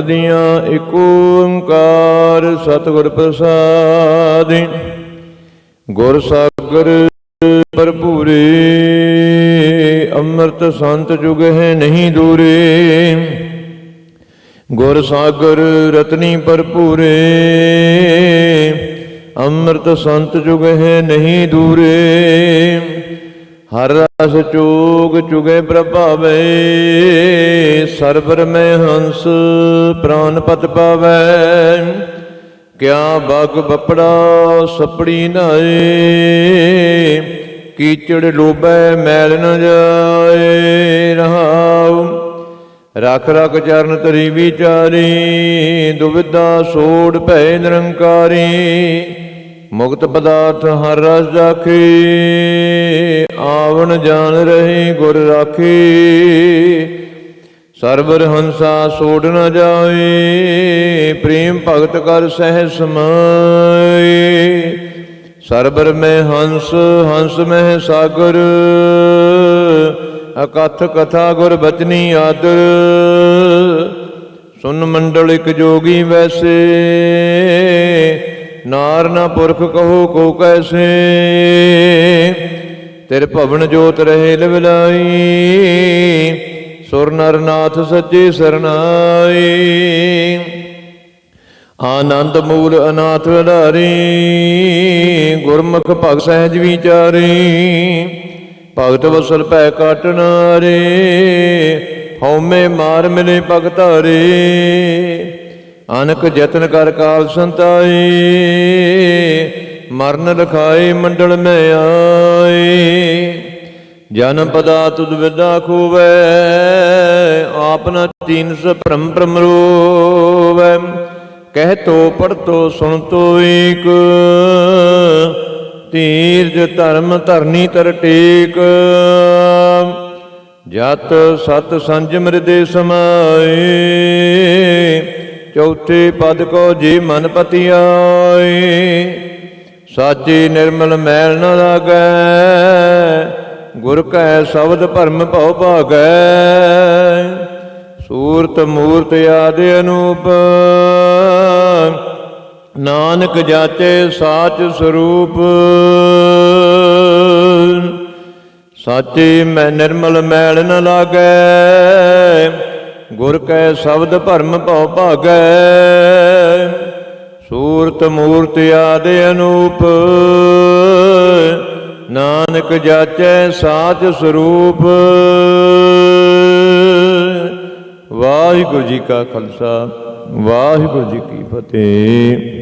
ਦੀਆਂ ਏਕ ਓੰਕਾਰ ਸਤਿਗੁਰ ਪ੍ਰਸਾਦਿ ਗੁਰ ਸਾਗਰ ਭਰਪੂਰੇ, ਅੰਮ੍ਰਿਤ ਸੰਤ ਜੁਗ ਹੈ ਨਹੀਂ ਦੂਰੇ। ਗੁਰ ਸਾਗਰ ਰਤਨੀ ਭਰਪੂਰੇ, ਅੰਮ੍ਰਿਤ ਸੰਤ ਜੁਗ ਹੈ ਨਹੀਂ ਦੂਰੇ। ਹਰ ਰਸ ਚੂਗ ਚੁਗੇ ਪ੍ਰਭਾਵੇ, ਸਰਬਰ ਮੈਂ ਹੰਸ ਪ੍ਰਾਨ ਪਤ ਪਾਵੈ। ਕਿਆ ਬਗ ਬਪੜਾ ਸਪੜੀ ਨਾਏ, ਕੀਚੜ ਲੋਬੈ ਮੈਲ ਨ ਜਾਏ ਰਹਾਉ। ਰਖ ਰਖ ਚਰਨ ਤਰੀ ਵਿਚਾਰੀ, ਦੁਵਿਧਾ ਸੋੜ ਭੈ ਨਿਰੰਕਾਰੀ। ਮੁਕਤ ਪਦਾਰਥ ਹਰ ਰਸ ਜਾਖੇ, ਆਵਣ ਜਾਣ ਰਹੇ ਗੁਰ ਰਾਖੇ। ਸਰਬਰ ਹੰਸਾ ਸੋੜ ਨ ਜਾਏ, ਪ੍ਰੇਮ ਭਗਤ ਕਰ ਸਹਿ ਸਮਾਏ। ਸਰਬਰ ਮੈਂ ਹੰਸ ਹੰਸ ਮਹਿ ਸਾਗਰ, ਅਕਥ ਕਥਾ ਗੁਰ ਬਚਨੀ ਆਦਰ। ਸੁਨ ਮੰਡਲ ਇਕ ਜੋਗੀ ਵੈਸੇ ਨਾਰ ਨਾ ਪੁਰਖ ਕਹੋ ਕੋ ਕੈਸੇ। ਤੇਰੇ ਭਵਨ ਜੋਤ ਰਹੇ ਲਿਵਲਾਈ ਸੁਰ ਨਰ ਨਾਥ ਸਰਨਾਈ। ਆਨੰਦ ਮੂਲ ਅਨਾਥ ਅਧਾਰੀ ਗੁਰਮੁਖ ਭਗ ਸਹਿਜ ਵਿਚਾਰੀ। ਭਗਤ ਵਸਲ ਭੈ ਕਾਟਨਾਰੇ ਹਉਮੈ ਮਾਰ ਮਿਲੇ ਭਗਤਾਰੇ ਅਨਕ ਯਤਨ ਕਰ ਕਾਲ ਸੰਤਾਈ, ਮਰਨ ਲਖਾਈ ਮੰਡਲ ਮੈਂ ਆਏ ਜਨਮ ਪਦਾ ਤੁਧ ਵਿਦਾ ਖੂਵੈ ਆਪਨਾ ਤੀਨ ਸ ਭ੍ਰਮ ਭ੍ਰਮ ਰੋਵੈ। ਕਹਿ ਤੋ ਪੜ ਤੋ ਸੁਣ ਤੋ ਏਕ ਤੀਰਜ ਧਰਮ ਧਰਨੀ ਤਰ ਟੇਕ। ਜਤ ਸਤ ਸੰਜਮ ਹਿਰਦੇ ਸਮਾਏ ਚੌਥੇ ਪਦ ਕੋ ਜੀ ਮਨ ਪਤੀ ਆਏ ਨਿਰਮਲ ਮੈਲ ਨ ਲਾਗੈ, ਗੁਰ ਕੈ ਸ਼ਬਦ ਭਰਮ ਭਉ ਭਾਗੈ, ਸੂਰਤ ਮੂਰਤ ਆਦਿ ਅਨੂਪ, ਨਾਨਕ ਜਾਚੇ ਸਾਚ ਸਰੂਪ। ਸਾਚੇ ਮੈਂ ਨਿਰਮਲ ਮੈਲ ਨ ਲਾਗੈ ਗੁਰ ਕੈ ਸ਼ਬਦ ਭਰਮ ਭਉ ਭਾਗੈ, ਸੂਰਤ ਮੂਰਤ ਆਦਿ ਅਨੂਪ। ਨਾਨਕ ਜਾਚੈ ਸਾਚ ਸਰੂਪ। ਵਾਹਿਗੁਰੂ ਜੀ ਕਾ ਖਾਲਸਾ, ਵਾਹਿਗੁਰੂ ਜੀ ਕੀ ਫਤਿਹ।